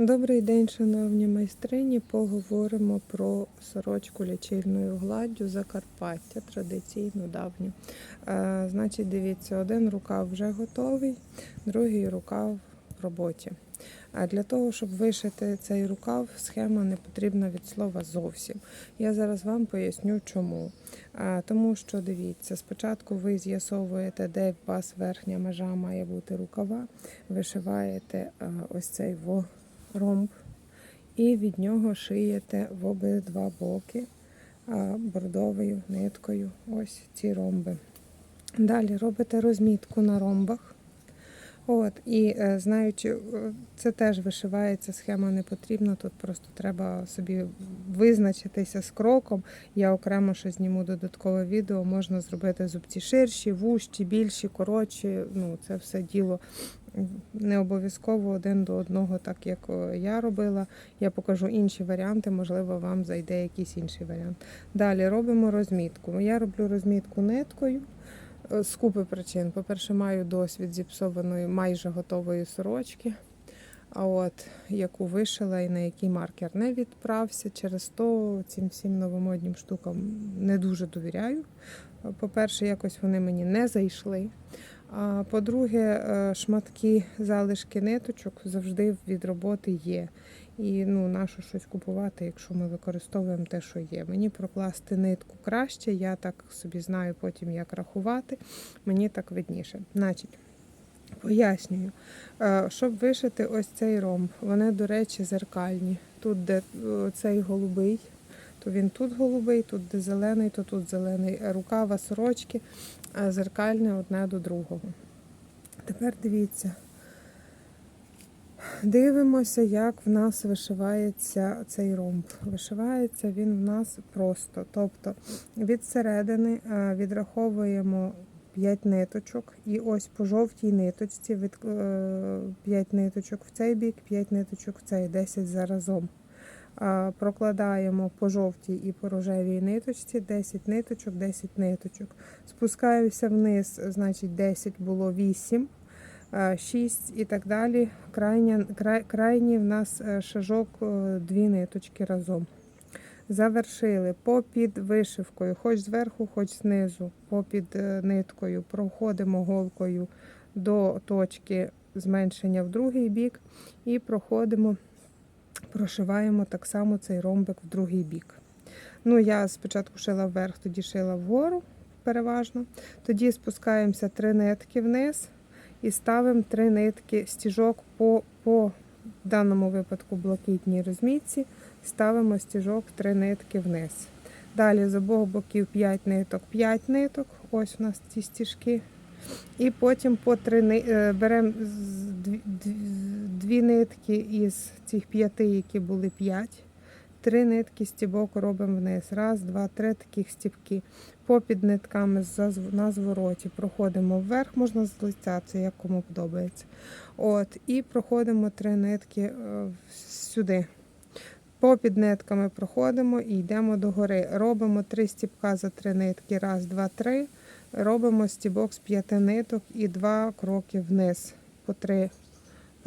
Добрий день, шановні майстрині. Поговоримо про сорочку лічильною гладдю Закарпаття, традиційну давню. Е, значить, дивіться, один рукав вже готовий, другий рукав в роботі. А для того, щоб вишити цей рукав, схема не потрібна від слова зовсім. Я зараз вам поясню, чому. А, тому що дивіться, спочатку ви з'ясовуєте, де у вас верхня межа має бути рукава, вишиваєте а, ось цей во ромб і від нього шиєте в обидва боки бордовою ниткою ось ці ромби. Далі робите розмітку на ромбах. От, і е, знаючи, е, це теж вишивається, схема не потрібна. Тут просто треба собі визначитися з кроком. Я окремо ще зніму додаткове відео. Можна зробити зубці ширші, вужчі, більші, коротші. Ну, це все діло не обов'язково один до одного, так як е, я робила. Я покажу інші варіанти, можливо, вам зайде якийсь інший варіант. Далі робимо розмітку. Я роблю розмітку ниткою. Е, З купи причин. По-перше, маю досвід зіпсованої майже готової сорочки, а от яку вишила і на який маркер не відправся. Через то цим всім новомоднім штукам не дуже довіряю. Е, По-перше, якось вони мені не зайшли. А по-друге, е, шматки залишки ниточок завжди від роботи є. І ну, нащо щось купувати, якщо ми використовуємо те, що є. Мені прокласти нитку краще, я так собі знаю потім, як рахувати. Мені так видніше. Значить, пояснюю, Е, щоб вишити ось цей ромб, вони, до речі, зеркальні. Тут, де е, цей голубий, то він тут голубий, тут де зелений, то тут зелений. Рукава сорочки е, зеркальне одне до другого. Тепер дивіться. Дивимося, як в нас вишивається цей ромб. Вишивається він в нас просто. Тобто від середини е, відраховуємо 5 ниточок, і ось по жовтій ниточці від 5 ниточок в цей бік, 5 ниточок в цей, 10 заразом. А, Прокладаємо по жовтій і по рожевій ниточці 10 ниточок, 10 ниточок. Спускаємося вниз, значить 10 було 8. 6 і так далі. Крайня, край, крайній в нас е, шажок е, дві ниточки разом. Завершили попід вишивкою, хоч зверху, хоч знизу, попід е, ниткою. Проходимо голкою до точки зменшення в другий бік і проходимо, прошиваємо так само цей ромбик в другий бік. Ну, я спочатку шила вверх, тоді шила вгору переважно. Тоді спускаємося три нитки вниз і ставимо три нитки стіжок по, по в даному випадку блакитній розмітці. Ставимо стіжок три нитки вниз. Далі з обох боків 5 ниток, 5 ниток. Ось у нас ці стіжки. І потім по три е, беремо дві, нитки із цих п'яти, які були 5. Три нитки стібок робимо вниз. Раз, два, три таких стібки. Попід нитками на звороті проходимо вверх, можна з лиця, це як кому подобається. От, і проходимо три нитки е, сюди. Попід нитками проходимо і йдемо до гори. Робимо три стібка за три нитки. Раз, два, три. Робимо стібок з п'яти ниток і два кроки вниз по три,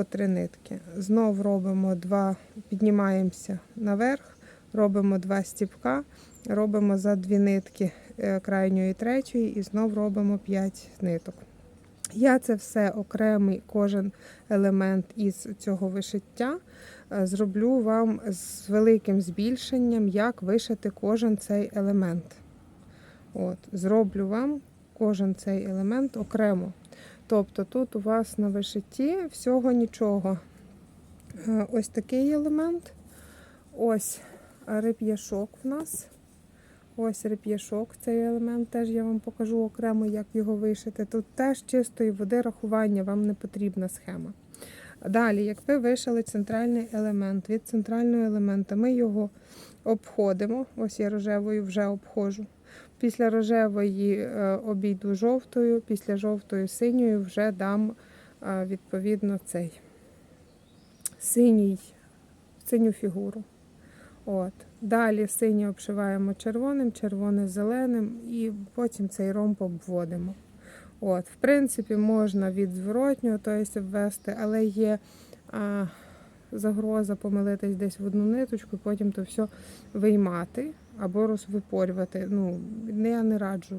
по три нитки. Знов робимо два, піднімаємося наверх, робимо два стібка, робимо за дві нитки е, крайньої третьої і знов робимо 5 ниток. Я це все окремий кожен елемент із цього вишиття е, зроблю вам з великим збільшенням, як вишити кожен цей елемент. От, зроблю вам кожен цей елемент окремо. Тобто тут у вас на вишитті всього нічого. Е, Ось такий елемент. Ось реп'яшок в нас. Ось реп'яшок, цей елемент теж я вам покажу окремо, як його вишити. Тут теж чистої води рахування, вам не потрібна схема. Далі, як ви вишили центральний елемент, від центрального елемента ми його обходимо. Ось я рожевою вже обходжу. Після рожевої е, обійду жовтою, після жовтої синьою вже дам е, відповідно цей синій, синю фігуру. От. Далі синє обшиваємо червоним, червоне зеленим і потім цей ромб обводимо. От. В принципі, можна від зворотнього тобто, ввести, але є а, загроза помилитись десь в одну ниточку, і потім то все виймати або розвипорювати. Ну, я не раджу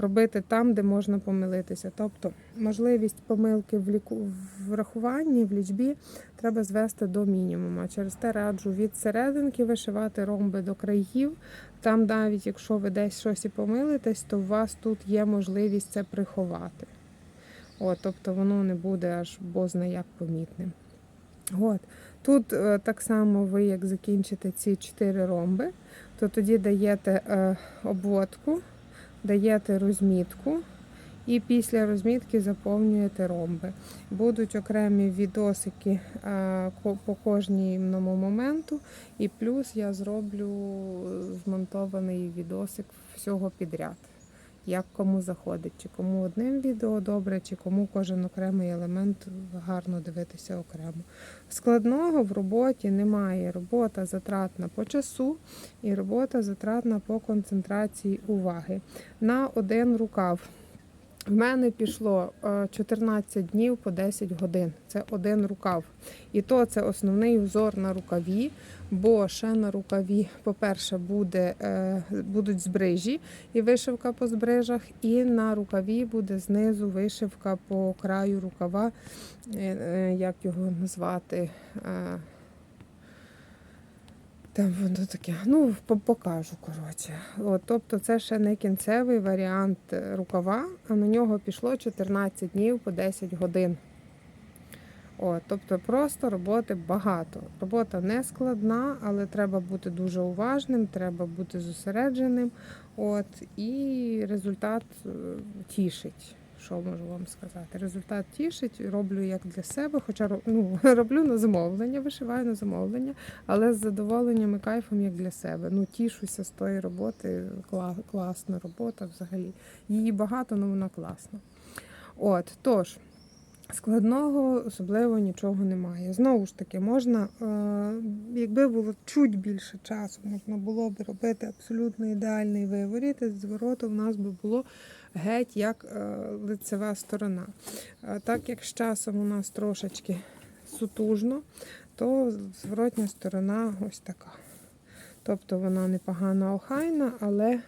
робити там, де можна помилитися. Тобто можливість помилки в ліку в рахуванні, в лічбі треба звести до мінімуму. Через те раджу від серединки вишивати ромби до країв. Там, навіть якщо ви десь щось і помилитесь, то у вас тут є можливість це приховати. От, тобто воно не буде аж бозна як помітним. От. Тут е, так само ви, як закінчите ці чотири ромби, то тоді даєте е, обводку, даєте розмітку і після розмітки заповнюєте ромби. Будуть окремі відосики е, по кожному моменту, і плюс я зроблю змонтований відосик всього підряд. Як кому заходить, чи кому одним відео добре, чи кому кожен окремий елемент гарно дивитися окремо. Складного в роботі немає. Робота затратна по часу і робота затратна по концентрації уваги. На один рукав. В мене пішло е, 14 днів по 10 годин. Це один рукав. І то це основний узор на рукаві, бо ще на рукаві, по-перше, буде, е, будуть збрижі і вишивка по збрижах, і на рукаві буде знизу вишивка по краю рукава, е, е, як його назвати. Там воно таке, ну покажу, коротше. От, тобто це ще не кінцевий варіант е, рукава, а на нього пішло 14 днів по 10 годин. От, тобто просто роботи багато. Робота не складна, але треба бути дуже уважним, треба бути зосередженим. От, і результат е, тішить. Що можу вам сказати? Результат тішить, роблю як для себе, хоча ну, роблю на замовлення, вишиваю на замовлення, але з задоволенням і кайфом як для себе. Ну, тішуся з тої роботи. Кла- класна робота взагалі. Її багато, але вона класна. От, тож. Складного особливо нічого немає. Знову ж таки, можна, е, якби було чуть більше часу, можна було б робити абсолютно ідеальний виворіт, і звороту в нас би було геть як е, лицева сторона. Е, Так як з часом у нас трошечки сутужно, то зворотня сторона ось така. Тобто вона непогано охайна, але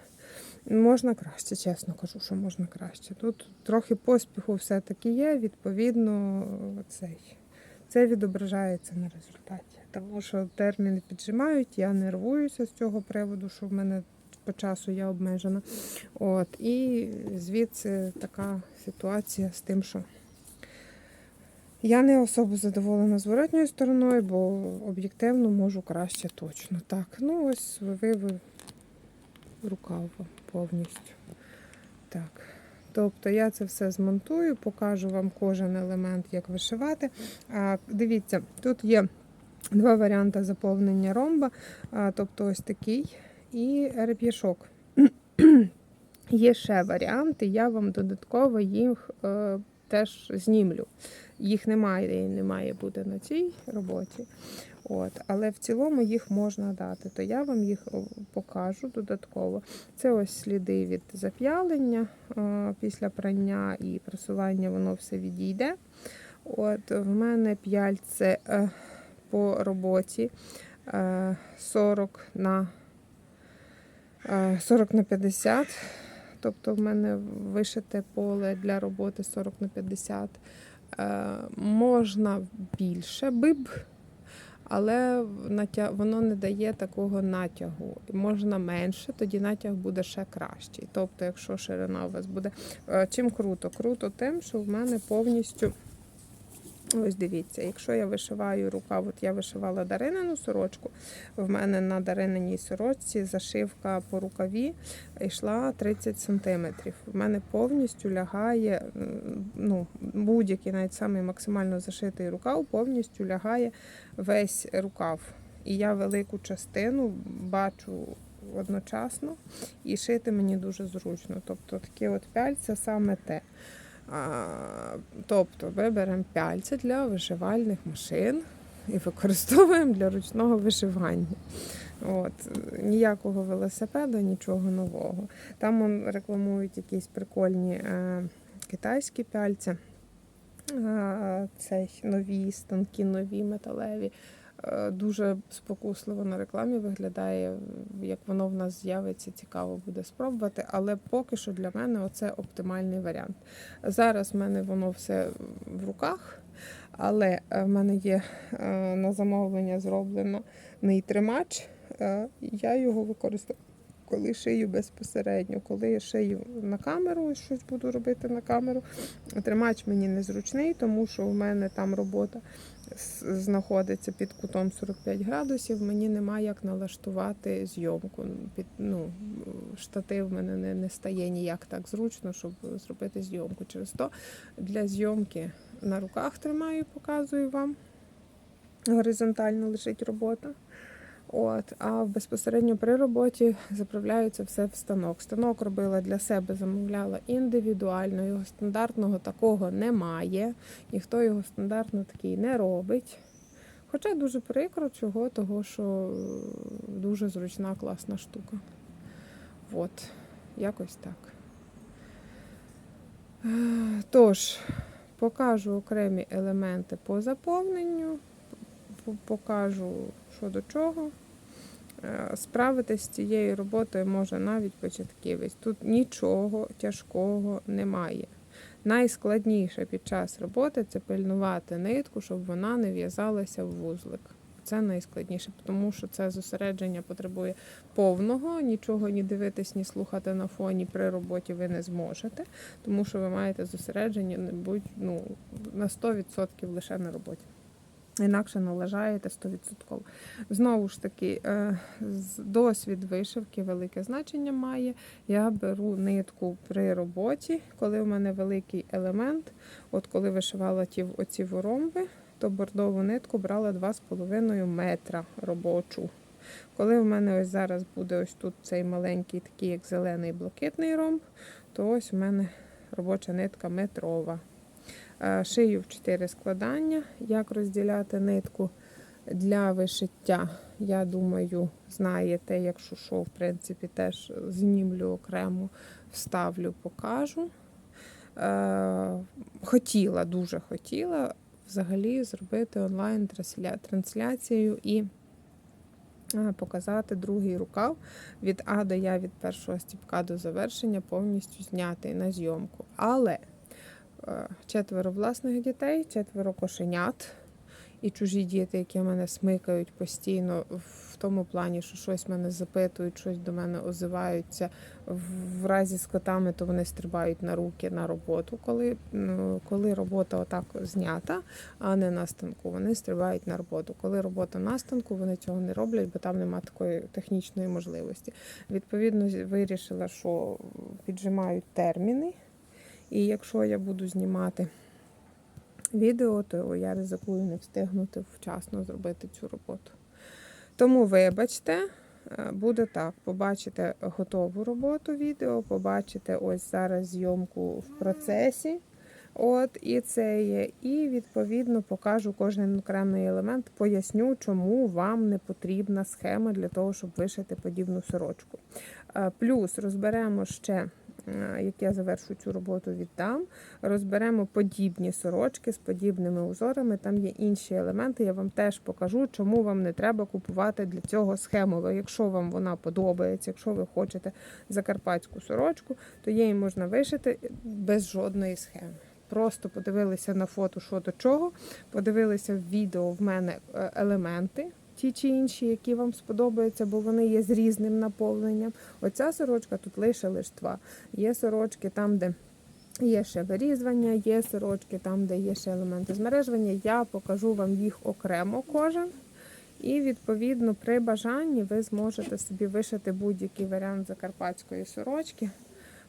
можна краще, чесно кажу, що можна краще. Тут трохи поспіху все-таки є, відповідно, цей. Це відображається на результаті. Тому що терміни піджимають, я нервуюся з цього приводу, що в мене по часу я обмежена. От, і звідси така ситуація з тим, що я не особо задоволена зворотньою стороною, бо об'єктивно можу краще точно. Так, ну ось вивив рукав повністю. Так. Тобто я це все змонтую, покажу вам кожен елемент, як вишивати. А, дивіться, тут є два варіанти заповнення ромба, а, тобто ось такий і реп'яшок. Є ще варіанти, я вам додатково їх е, теж знімлю. Їх немає не має бути на цій роботі. От, але в цілому їх можна дати, то я вам їх покажу додатково. Це ось сліди від зап'ялення е, після прання і просування воно все відійде. От, в мене п'яльце е, по роботі е, 40 на е, 40 на 50. Тобто в мене вишите поле для роботи 40 на 50. Е, можна більше биб, але воно не дає такого натягу. Можна менше, тоді натяг буде ще кращий. Тобто, якщо ширина у вас буде. Е, Чим круто? Круто тим, що в мене повністю. Ось дивіться, якщо я вишиваю рукав, от я вишивала даринину сорочку, в мене на дарининій сорочці зашивка по рукаві йшла 30 см. В мене повністю лягає, ну, будь-який, навіть самий максимально зашитий рукав, повністю лягає весь рукав. І я велику частину бачу одночасно, і шити мені дуже зручно. Тобто таке от пяльце саме те. Тобто ми беремо пяльця для вишивальних машин і використовуємо для ручного вишивання. От, ніякого велосипеда, нічого нового. Там он, рекламують якісь прикольні е, китайські пяльця. е, цей нові станки, нові металеві. Е, Дуже спокусливо на рекламі виглядає. Як воно в нас з'явиться, цікаво буде спробувати. Але поки що для мене оце оптимальний варіант. Зараз в мене воно все в руках, але е, в мене є е, на замовлення зроблено тримач. Я його використовую. Коли шию безпосередньо, коли я шию на камеру, щось буду робити на камеру. Тримач мені незручний, тому що у мене там робота знаходиться під кутом 45 градусів. Мені немає як налаштувати зйомку. Під, ну, штатив в мене не, не стає ніяк так зручно, щоб зробити зйомку. Через то для зйомки на руках тримаю, показую вам. Горизонтально лежить робота. От, а безпосередньо при роботі заправляється все в станок. Станок робила для себе, замовляла індивідуально, його стандартного такого немає. Ніхто його стандартно такий не робить. Хоча дуже прикро, чого, того, що дуже зручна, класна штука. От, якось так. Тож, покажу окремі елементи по заповненню, покажу, що до чого. Е, Справитись з цією роботою може навіть початківець. Тут нічого тяжкого немає. Найскладніше під час роботи це пильнувати нитку, щоб вона не в'язалася в вузлик. Це найскладніше, тому що це зосередження потребує повного, нічого ні дивитись, ні слухати на фоні при роботі ви не зможете, тому що ви маєте зосередження ну, на 100% лише на роботі. Інакше налажаєте 100%. Знову ж таки, е, досвід вишивки велике значення має. Я беру нитку при роботі, коли в мене великий елемент. От коли вишивала ті оці воромби, то бордову нитку брала 2,5 метра робочу. Коли в мене ось зараз буде ось тут цей маленький, такий як зелений блакитний ромб, то ось у мене робоча нитка метрова. Е, Шию в 4 складання. Як розділяти нитку для вишиття, я думаю, знаєте, якщо що, в принципі, теж знімлю окремо, вставлю, покажу. Е, Хотіла, дуже хотіла взагалі зробити онлайн-трансляцію і е, показати другий рукав від А до Я, від першого стіпка до завершення, повністю знятий на зйомку. Але четверо власних дітей, четверо кошенят і чужі діти, які мене смикають постійно в тому плані, що щось мене запитують, щось до мене озиваються. В- разі з котами, то вони стрибають на руки на роботу, коли, коли робота отак знята, а не на станку. Вони стрибають на роботу. Коли робота на станку, вони цього не роблять, бо там немає такої технічної можливості. Відповідно, вирішила, що піджимають терміни. І якщо я буду знімати відео, то я ризикую не встигнути вчасно зробити цю роботу. Тому, вибачте, е, буде так: побачите готову роботу відео, побачите ось зараз зйомку в процесі. От, і це є. І відповідно покажу кожен окремий елемент, поясню, чому вам не потрібна схема для того, щоб вишити подібну сорочку. Е, Плюс розберемо ще, як я завершу цю роботу, віддам. Розберемо подібні сорочки з подібними узорами. Там є інші елементи. Я вам теж покажу, чому вам не треба купувати для цього схему. Якщо вам вона подобається, якщо ви хочете закарпатську сорочку, то її можна вишити без жодної схеми. Просто подивилися на фото, що до чого, подивилися в відео в мене е, елементи. Ті чи інші, які вам сподобаються, бо вони є з різним наповненням. Оця сорочка тут лише лиштва. Є сорочки там, де Є ще вирізування, є сорочки там, де є ще елементи змережування. Я покажу вам їх окремо кожен. І відповідно при бажанні ви зможете собі вишити будь-який варіант закарпатської сорочки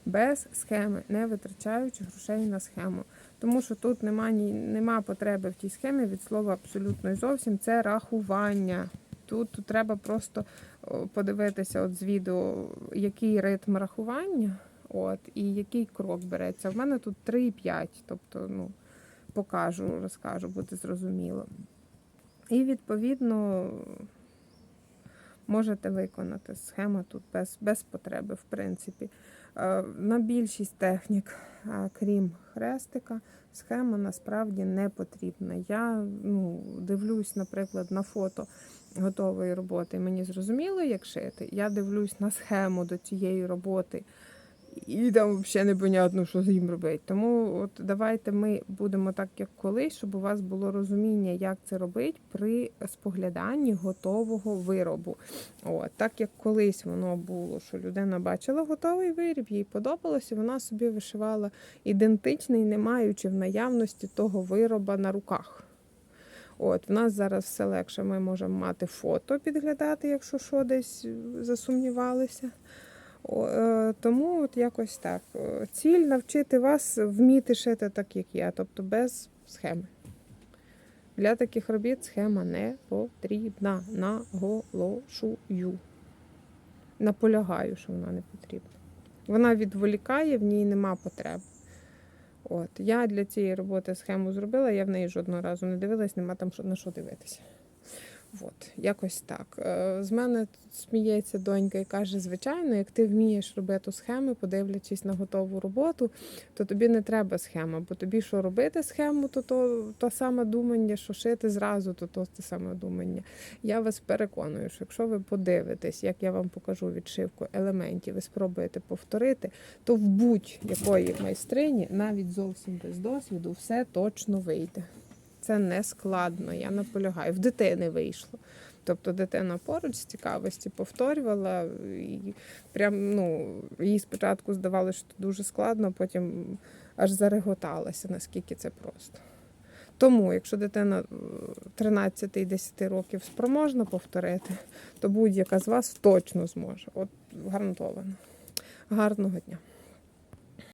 без схеми, не витрачаючи грошей на схему. Тому що тут нема, нема потреби в тій схемі від слова абсолютно і зовсім це рахування. Тут треба просто подивитися от з відео, який ритм рахування. От, і який крок береться. В мене тут 3,5, тобто, ну, покажу, розкажу, буде зрозуміло. І відповідно можете виконати. Схема тут без, без потреби, в принципі. Е, На більшість технік, крім хрестика, схема насправді не потрібна. Я ну, дивлюсь, наприклад, на фото готової роботи. Мені зрозуміло, як шити. Я дивлюсь на схему до цієї роботи. І там взагалі непонятно, що з ним робити. Тому от давайте ми будемо так, як колись, щоб у вас було розуміння, як це робити при спогляданні готового виробу. От, так як колись воно було, що людина бачила готовий виріб, їй подобалося, вона собі вишивала ідентичний, не маючи в наявності того вироба на руках. От, в нас зараз все легше. Ми можемо мати фото, підглядати, якщо що десь засумнівалися. Е, Тому от якось так. Е, Ціль навчити вас вміти шити так, як я, тобто без схеми. Для таких робіт схема не потрібна. Наголошую. Наполягаю, що вона не потрібна. Вона відволікає, в ній нема потреби. От, я для цієї роботи схему зробила, я в неї жодного разу не дивилась, нема там на що дивитися. От, якось так. Е, З мене сміється донька і каже: звичайно, як ти вмієш робити схеми, подивлячись на готову роботу, то тобі не треба схема, бо тобі що робити схему, то то, то саме думання, що шити зразу, то то те саме думання. Я вас переконую, що якщо ви подивитесь, як я вам покажу відшивку елементів і спробуєте повторити, то в будь-якої майстрині, навіть зовсім без досвіду, все точно вийде. Це не складно, я наполягаю. В дитини вийшло. Тобто дитина поруч з цікавості повторювала, і прям ну, їй спочатку здавалося, що дуже складно, потім аж зареготалася, наскільки це просто. Тому, якщо дитина е, 13-10 років спроможна повторити, то будь-яка з вас точно зможе. От гарантовано. Гарного дня.